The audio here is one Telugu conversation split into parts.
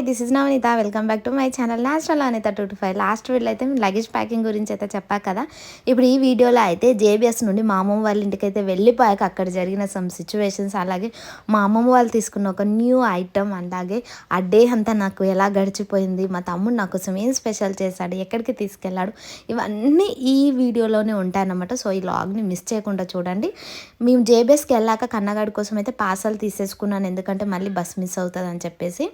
Hi this is Navaneetha welcome back to my channel national Anitha two to five last video అయితే లగేజ్ ప్యాకింగ్ గురించి అయితే చెప్పా కదా. ఇప్పుడు ఈ వీడియోలో అయితే జేబీఎస్ నుండి మా అమ్మమ్మ వాళ్ళ ఇంటికి అయితే వెళ్ళిపోయాక అక్కడ జరిగిన సమ్ సిచ్యువేషన్స్ అలాగే మా అమ్మమ్మ వాళ్ళు తీసుకున్న ఒక న్యూ ఐటమ్ అలాగే ఆ డే అంతా నాకు ఎలా గడిచిపోయింది మా తమ్ముడు నా కోసం ఏం స్పెషల్ చేశాడు ఎక్కడికి తీసుకెళ్ళాడు ఇవన్నీ ఈ వీడియోలోనే ఉంటాయన్నమాట. సో ఈ లాగ్ని మిస్ చేయకుండా చూడండి. మేము జేబీఎస్కి వెళ్ళాక కన్నగాడి కోసం అయితే పార్సల్ తీసేసుకున్నాను ఎందుకంటే మళ్ళీ బస్ మిస్ అవుతుంది అని చెప్పేసి.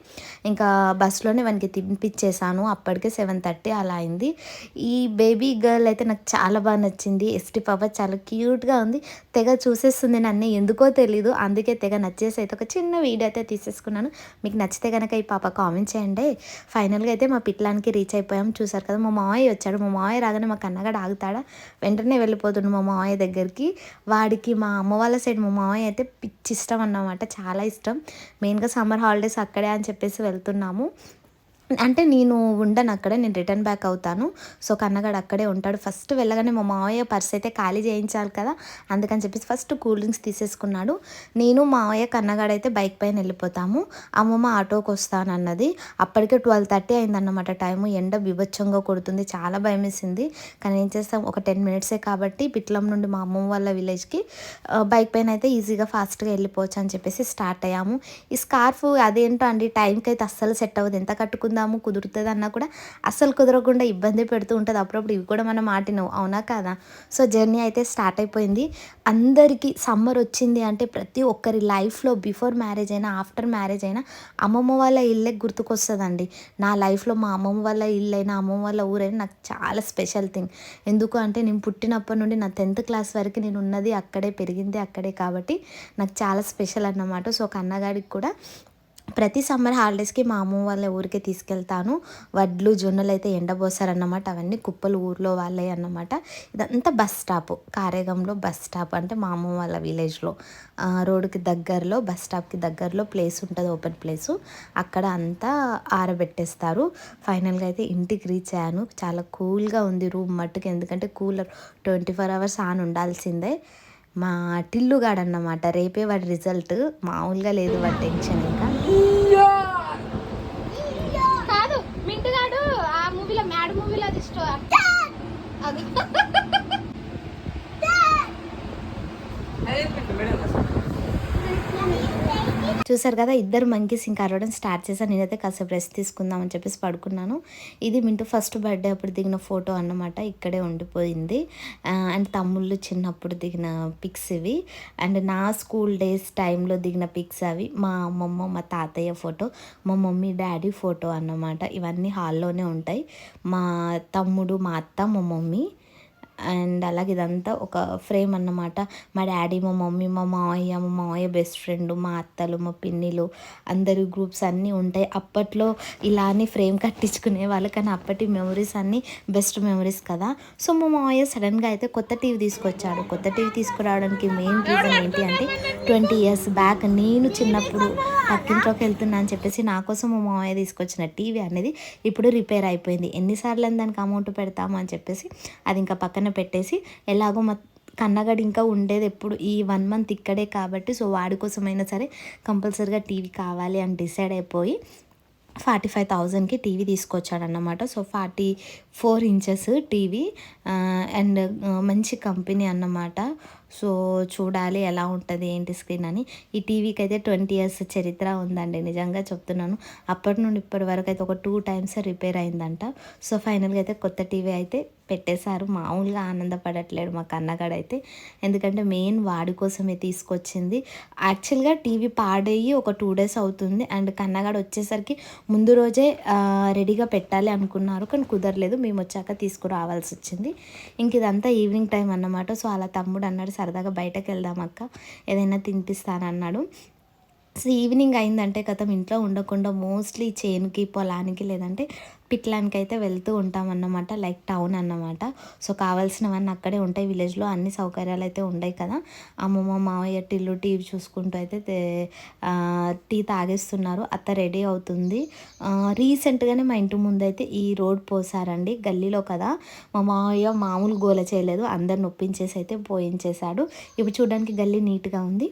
ఇంకా బస్సులోనే వానికి తినిపించేశాను. అప్పటికే సెవెన్ థర్టీ అలా అయింది. ఈ బేబీ గర్ల్ అయితే నాకు చాలా బాగా నచ్చింది. ఎస్టీ పాప చాలా క్యూట్గా ఉంది. తెగ చూసేస్తుంది నన్ను. ఎందుకో తెలీదు. అందుకే తెగ నచ్చేసి అయితే ఒక చిన్న వీడియో అయితే తీసేసుకున్నాను. మీకు నచ్చితే కనుక ఈ పాప కామెంట్ చేయండి. ఫైనల్గా అయితే మా పిట్లానికి రీచ్ అయిపోయాం. చూసారు కదా మా మావయ్య వచ్చాడు. మా మావయ్య రాగానే మా కన్నగాడు ఆగుతాడా? వెంటనే వెళ్ళిపోతుండు మా మావయ్య దగ్గరికి. వాడికి మా అమ్మ వాళ్ళ సైడ్ మా మావయ్య అయితే పిచ్చి ఇష్టం అన్నమాట. చాలా ఇష్టం. మెయిన్గా సమ్మర్ హాలిడేస్ అక్కడే అని చెప్పేసి వెళ్తున్నాము అంటే నేను ఉండను అక్కడే నేను రిటర్న్ బ్యాక్ అవుతాను. సో కన్నగాడు అక్కడే ఉంటాడు. ఫస్ట్ వెళ్ళగానే మా మావయ్య పర్స్ అయితే ఖాళీ చేయించాలి కదా అందుకని చెప్పేసి ఫస్ట్ కూల్ డ్రింక్స్ తీసేసుకున్నాడు. నేను మావయ్య కన్నగాడు అయితే బైక్ పైన వెళ్ళిపోతాము. అమ్మమ్మ ఆటోకి వస్తానన్నది. అప్పటికే ట్వెల్వ్ థర్టీ అయిందన్నమాట టైము ఎండ బిభత్సంగా కొడుతుంది. చాలా భయం వేసింది. కానీ ఏం చేస్తాం? ఒక టెన్ మినిట్సే కాబట్టి పిట్లం నుండి మా అమ్మమ్మ వాళ్ళ విలేజ్కి బైక్ పైన అయితే ఈజీగా ఫాస్ట్గా వెళ్ళిపోవచ్చు అని చెప్పేసి స్టార్ట్ అయ్యాము. ఈ స్కార్ఫ్ అదేంటో అండి? టైంకి అయితే అస్సలు సెట్ అవ్వదు. ఎంత కట్టుకుంది? కట్టుకుందాము కుదురుతుంది అన్నా కూడా అస్సలు కుదరకుండా ఇబ్బంది పెడుతూ ఉంటుంది. అప్పుడప్పుడు ఇవి కూడా మనం ఆటినవు అవునా కదా? సో జర్నీ అయితే స్టార్ట్ అయిపోయింది. అందరికీ సమ్మర్ వచ్చింది అంటే ప్రతి ఒక్కరి లైఫ్లో బిఫోర్ మ్యారేజ్ అయినా ఆఫ్టర్ మ్యారేజ్ అయినా అమ్మమ్మ వాళ్ళ ఇల్లే గుర్తుకొస్తుందండి. నా లైఫ్లో మా అమ్మమ్మ వాళ్ళ ఇల్లు అయినా అమ్మమ్మ వాళ్ళ ఊరైనా నాకు చాలా స్పెషల్ థింగ్. ఎందుకు అంటే నేను పుట్టినప్పటి నుండి నా టెన్త్ క్లాస్ వరకు నేను ఉన్నది అక్కడే పెరిగింది అక్కడే కాబట్టి నాకు చాలా స్పెషల్ అన్నమాట. సో కన్నగాడికి కూడా ప్రతి సమ్మర్ హాలిడేస్కి మా అమ్మ వాళ్ళ ఊరికే తీసుకెళ్తాను. వడ్లు జొన్నలు అయితే ఎండబోసారన్నమాట. అవన్నీ కుప్పలు ఊర్లో వాళ్ళే అన్నమాట. ఇదంతా బస్ స్టాప్. కారేగంలో బస్ స్టాప్ అంటే మా అమ్మ వాళ్ళ విలేజ్లో. రోడ్డుకి దగ్గరలో బస్ స్టాప్కి దగ్గరలో ప్లేస్ ఉంటుంది ఓపెన్ ప్లేసు. అక్కడ అంతా ఆరబెట్టేస్తారు. ఫైనల్గా అయితే ఇంటికి రీచ్ అయ్యాను. చాలా కూల్గా ఉంది రూమ్ మట్టుకు. ఎందుకంటే cooler twenty four hours on ఉండాల్సిందే. మా టిల్లుగాడు అన్నమాట రేపే వాడి రిజల్ట్. మామూలుగా లేదు వాడి టెన్షన్ ఇంకా. కాదు మింటుగాడు ఆ మూవీలో మ్యాడ్ మూవీలో అది చూసారు కదా ఇద్దరు మంకీస్ ఇంకా అరవడం స్టార్ట్ చేశాను నేనైతే కాసేపు రెస్ట్ తీసుకుందాం అని చెప్పేసి పడుకున్నాను. ఇది మింటూ ఫస్ట్ బర్త్డే అప్పుడు దిగిన ఫోటో అన్నమాట. ఇక్కడే ఉండిపోయింది. అండ్ తమ్ముళ్ళు చిన్నప్పుడు దిగిన పిక్స్ ఇవి. అండ్ నా స్కూల్ డేస్ టైంలో దిగిన పిక్స్ అవి. మా అమ్మమ్మ మా తాతయ్య ఫోటో మా మమ్మీ డాడీ ఫోటో అన్నమాట. ఇవన్నీ హాల్లోనే ఉంటాయి. మా తమ్ముడు మా అత్త మా మమ్మీ. అండ్ అలాగే ఇదంతా ఒక ఫ్రేమ్ అన్నమాట. మా డాడీ మా మమ్మీ మా మావయ్య మా మావయ్య బెస్ట్ ఫ్రెండ్ మా అత్తలు మా పిన్నిలు అందరు గ్రూప్స్ అన్నీ ఉంటాయి. అప్పట్లో ఇలా అని ఫ్రేమ్ కట్టించుకునే వాళ్ళు కానీ అప్పటి మెమరీస్ అన్నీ బెస్ట్ మెమరీస్ కదా. సో మా మావయ్య సడన్గా అయితే కొత్త టీవీ తీసుకొచ్చాడు. కొత్త టీవీ తీసుకురావడానికి మెయిన్ రీజన్ ఏంటి అంటే ట్వంటీ ఇయర్స్ బ్యాక్ నేను చిన్నప్పుడు పక్కింట్లోకి వెళ్తున్నా అని చెప్పేసి నా కోసం మా మావయ్య తీసుకొచ్చిన టీవీ అనేది ఇప్పుడు రిపేర్ అయిపోయింది. ఎన్నిసార్లు దానికి అమౌంట్ పెడతాము అని చెప్పేసి అది ఇంకా పక్కన పెట్టేసి ఎలాగో మా కన్నగడి ఇంకా ఉండేది ఎప్పుడు ఈ వన్ మంత్ ఇక్కడే కాబట్టి సో వాడి కోసమైనా సరే కంపల్సరీగా టీవీ కావాలి అని డిసైడ్ అయిపోయి ఫార్టీ ఫైవ్ థౌజండ్కి TV తీసుకొచ్చాడన్నమాట. So forty four inches TV and మంచి కంపెనీ అన్నమాట. సో చూడాలి ఎలా ఉంటుంది ఏంటి స్క్రీన్ అని. ఈ టీవీకి అయితే ట్వంటీ ఇయర్స్ చరిత్ర ఉందండి నిజంగా చెప్తున్నాను. అప్పటి నుండి ఇప్పటి వరకు అయితే ఒక టూ టైమ్స్ రిపేర్ అయిందంట. సో ఫైనల్గా అయితే కొత్త టీవీ అయితే పెట్టేశారు. మామూలుగా ఆనందపడట్లేడు మా కన్నగాడైతే. ఎందుకంటే మెయిన్ వాడి కోసమే తీసుకొచ్చింది. యాక్చువల్గా టీవీ పాడయ్యి ఒక టూ డేస్ అవుతుంది. అండ్ కన్నగాడు వచ్చేసరికి ముందు రోజే రెడీగా పెట్టాలి అనుకున్నారు. కానీ కుదరలేదు. మేము వచ్చాక తీసుకురావాల్సి వచ్చింది. ఇంక ఇదంతా ఈవినింగ్ టైం అన్నమాట. సో అలా తమ్ముడు అన్నాడు సరదాగా బయటకు వెళ్దాం అక్క. ఏదైనా తినిపిస్తానన్నాడు. సో ఈవినింగ్ అయిందంటే కథం ఇంట్లో ఉండకుండా మోస్ట్లీ చేనుకి పొలానికి లేదంటే పిట్లానికి అయితే వెళ్తూ ఉంటాం అన్నమాట లైక్ టౌన్ అన్నమాట. సో కావాల్సినవన్నీ అక్కడే ఉంటాయి విలేజ్లో అన్ని సౌకర్యాలు అయితే ఉంటాయి కదా అమ్మమ్మ మామయ్య టిల్లు టీవీ చూసుకుంటూ అయితే టీ తాగేస్తున్నారు అత్త రెడీ అవుతుంది. రీసెంట్గానే మా ఇంటి ముందు అయితే ఈ రోడ్ పోసారండి గల్లీలో కదా. మా మామయ్య మామూలు గోల చేయలేదు అందరిని ఒప్పించేసి అయితే పోయించేశాడు. ఇప్పుడు చూడడానికి గల్లీ నీట్గా ఉంది.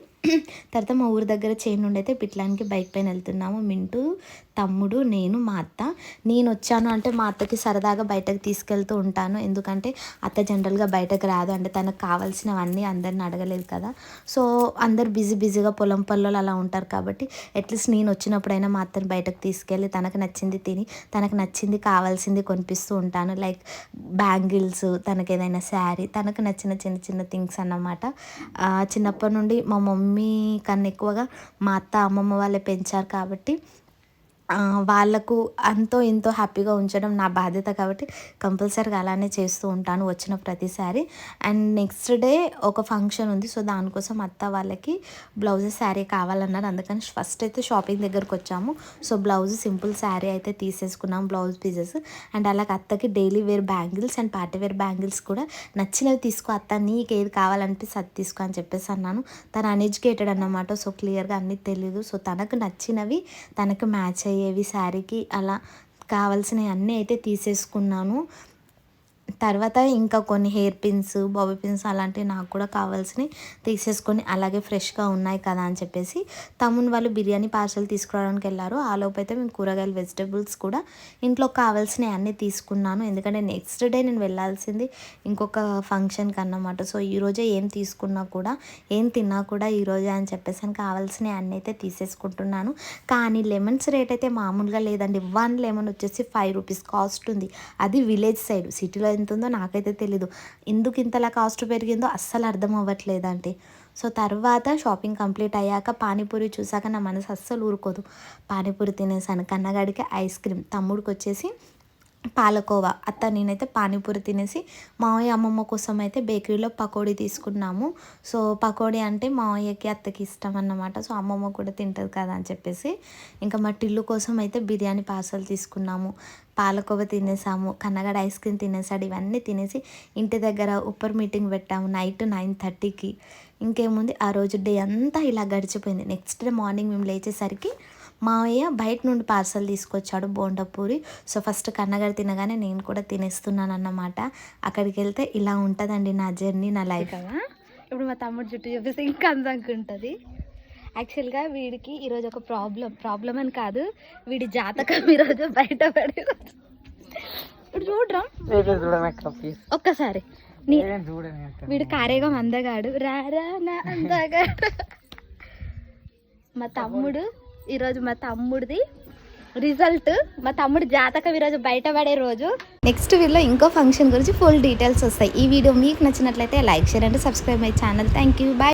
తర్వాత మా ఊరి దగ్గర చైన్ నుండి అయితే పిట్లానికి బైక్ పైన వెళ్తున్నాము. మింటూ తమ్ముడు నేను మా అత్త. నేను వచ్చాను అంటే మా అత్తకి సరదాగా బయటకు తీసుకెళ్తూ ఉంటాను. ఎందుకంటే అత్త జనరల్గా బయటకు రాదు. అంటే తనకు కావాల్సినవన్నీ అందరిని అడగలేదు కదా. సో అందరు బిజీ బిజీగా పొలం పనులు అలా ఉంటారు కాబట్టి అట్లీస్ట్ నేను వచ్చినప్పుడైనా మా అత్తని బయటకు తీసుకెళ్ళి తనకు నచ్చింది తిని తనకు నచ్చింది కావాల్సింది కొనిపిస్తూ ఉంటాను. లైక్ బ్యాంగిల్స్ తనకి ఏదైనా శారీ తనకు నచ్చిన చిన్న చిన్న థింగ్స్ అన్నమాట. చిన్నప్పటి నుండి మా మమ్మీ కన్నా ఎక్కువగా మా అత్త అమ్మమ్మ వాళ్ళే పెంచారు కాబట్టి వాళ్ళకు అంతో ఎంతో హ్యాపీగా ఉంచడం నా బాధ్యత కాబట్టి కంపల్సరీగా అలానే చేస్తూ ఉంటాను వచ్చిన ప్రతిసారి. అండ్ నెక్స్ట్ డే ఒక ఫంక్షన్ ఉంది సో దానికోసం అత్త వాళ్ళకి బ్లౌజ్ శారీ కావాలన్నారు. అందుకని ఫస్ట్ అయితే షాపింగ్ దగ్గరకు వచ్చాము. సో బ్లౌజ్ సింపుల్ శారీ అయితే తీసేసుకున్నాం బ్లౌజ్ పీసెస్. అండ్ అలాగే అత్తకి daily wear bangles and party wear bangles కూడా నచ్చినవి తీసుకో అత్త నీకు ఏది కావాలనిపిస్తే అది తీసుకో అని చెప్పేసి అన్నాను. తను అన్ఎడ్యుకేటెడ్ అన్నమాట సో క్లియర్గా అన్నీ తెలియదు సో తనకు నచ్చినవి తనకు మ్యాచ్ అయ్యేవి శారీకి అలా కావాల్సినవి అన్నీ అయితే తీసేసుకున్నాను. తర్వాత ఇంకా కొన్ని హెయిర్ పిన్స్ బాబీ పిన్స్ అలాంటివి నాకు కూడా కావాల్సినవి తీసేసుకొని అలాగే ఫ్రెష్గా ఉన్నాయి కదా అని చెప్పేసి తమ్ముని వాళ్ళు బిర్యానీ పార్సల్ తీసుకురావడానికి వెళ్ళారు. ఆ లోపు అయితే మేము కూరగాయలు వెజిటబుల్స్ కూడా ఇంట్లో కావాల్సినవి అన్నీ తీసుకున్నాను. ఎందుకంటే నెక్స్ట్ డే నేను వెళ్ళాల్సింది ఇంకొక ఫంక్షన్కి అన్నమాట సో ఈరోజే ఏం తీసుకున్నా కూడా ఏం తిన్నా కూడా ఈరోజే అని చెప్పేసి అని కావాల్సినవి అన్నీ అయితే తీసేసుకుంటున్నాను. కానీ లెమన్స్ రేట్ అయితే మామూలుగా లేదండి. వన్ లెమన్ వచ్చేసి ఫైవ్ రూపీస్ కాస్ట్ ఉంది. అది విలేజ్ సైడ్ సిటీలో ఎంత ఉందో నాకైతే తెలీదు. ఎందుకు ఇంతలా కాస్ట్ పెరిగిందో అస్సలు అర్థం అవ్వట్లేదండి సో తర్వాత షాపింగ్ కంప్లీట్ అయ్యాక పానీపూరి చూసాక నా మనసు అస్సలు ఊరుకోదు. పానీపూరి తినేసాను. కన్నగాడికి ఐస్ క్రీమ్ తమ్ముడికి వచ్చేసి పాలకోవా. అత్త నేనైతే పానీపూరి తినేసి మావయ్య అమ్మమ్మ కోసం అయితే బేకరీలో పకోడీ తీసుకున్నాము. సో పకోడీ అంటే మావయ్యకి అత్తకి ఇష్టం అన్నమాట. సో అమ్మమ్మ కూడా తింటుంది కదా అని చెప్పేసి ఇంకా మా టిల్లు కోసం అయితే బిర్యానీ పార్సల్ తీసుకున్నాము. పాలకోవ తినేసాము కన్నగడ ఐస్ క్రీమ్ తినేసాడు ఇవన్నీ తినేసి ఇంటి దగ్గర ఉప్పర్ మీటింగ్ పెట్టాము నైట్ నైన్ థర్టీకి. ఇంకేముంది? ఆ రోజు డే అంతా ఇలా గడిచిపోయింది. నెక్స్ట్ డే మార్నింగ్ మేము లేచేసరికి మావయ్య బయట నుండి పార్సల్ తీసుకొచ్చాడు బోండపూరి. సో ఫస్ట్ కన్నగారు తినగానే నేను కూడా తినేస్తున్నాను అన్నమాట అక్కడికి వెళ్తే ఇలా ఉంటుందండి నా జర్నీ నా లైఫ్. కదా ఇప్పుడు మా తమ్ముడు చుట్టూ చూపిస్తే ఇంకా అందంగా ఉంటుంది. యాక్చువల్గా వీడికి ఈరోజు ఒక ప్రాబ్లం ప్రాబ్లం అని కాదు వీడి జాతకం ఈరోజు బయటపడి ఇప్పుడు చూడరా? ఒక్కసారి. వీడు కారేగా అందగాడు రారా నా అందగాడు. మా తమ్ముడు ఈరోజు మా తమ్ముడిది రిజల్ట్. మా తమ్ముడు జాతకం ఈరోజు బయటపడే రోజు. నెక్స్ట్ వీడియోలో ఇంకో ఫంక్షన్ గురించి ఫుల్ డీటెయిల్స్ వస్తాయి. ఈ వీడియో మీకు నచ్చినట్లయితే like share and subscribe my channel. Thank you bye